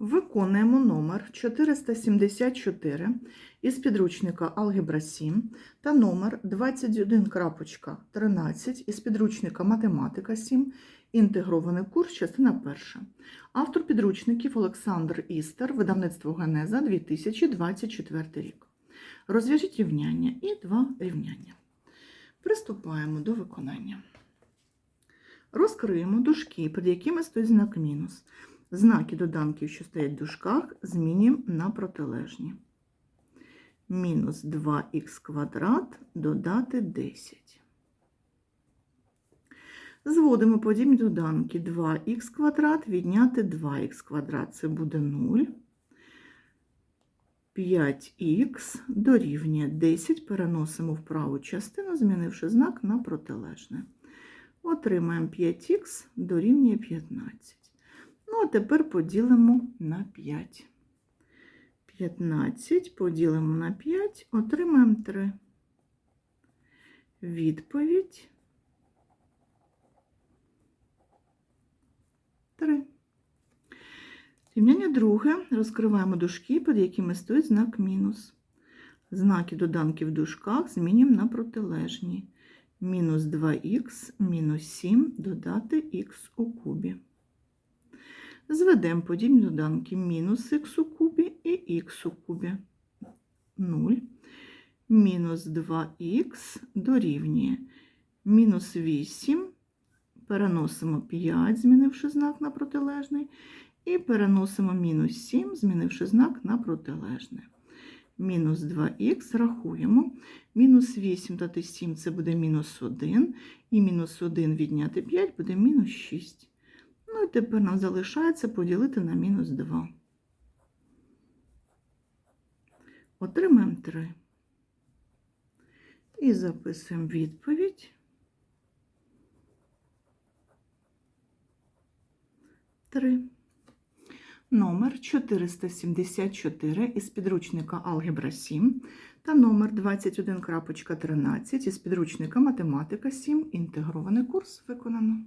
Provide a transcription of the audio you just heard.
Виконуємо номер 474 із підручника Алгебра 7 та номер 21.13 із підручника Математика 7, інтегрований курс, частина перша. Автор підручників Олександр Істер, видавництво Генеза 2024 рік. Розв'яжіть рівняння і два рівняння. Приступаємо до виконання. Розкриємо дужки, під якими стоїть знак мінус. Знаки доданків, що стоять в дужках, змінюємо на протилежні. Мінус 2х квадрат додати 10. Зводимо подібні доданки 2х квадрат відняти 2х квадрат. Це буде 0. 5х дорівнює 10. Переносимо в праву частину, змінивши знак на протилежне. Отримаємо 5х дорівнює 15. Ну, а тепер поділимо на 5. 15 поділимо на 5, отримаємо 3. Відповідь 3. Рівняння друге. Розкриваємо дужки, під якими стоїть знак мінус. Знаки доданків в дужках змінюємо на протилежні. Мінус 2х, мінус 7 додати х у кубі. Зведемо подібні доданки мінус х у кубі і х у кубі. 0. Мінус 2х дорівнює мінус 8. Переносимо 5, змінивши знак на протилежний. І переносимо мінус 7, змінивши знак на протилежне. Мінус 2х рахуємо. Мінус 8 дати 7 це буде мінус 1. І мінус 1 відняти 5 буде мінус 6. Ну і тепер нам залишається поділити на мінус 2. Отримаємо 3. І записуємо відповідь. 3. Номер 474 із підручника Алгебра 7 та номер 21.13 із підручника Математика 7. Інтегрований курс виконано.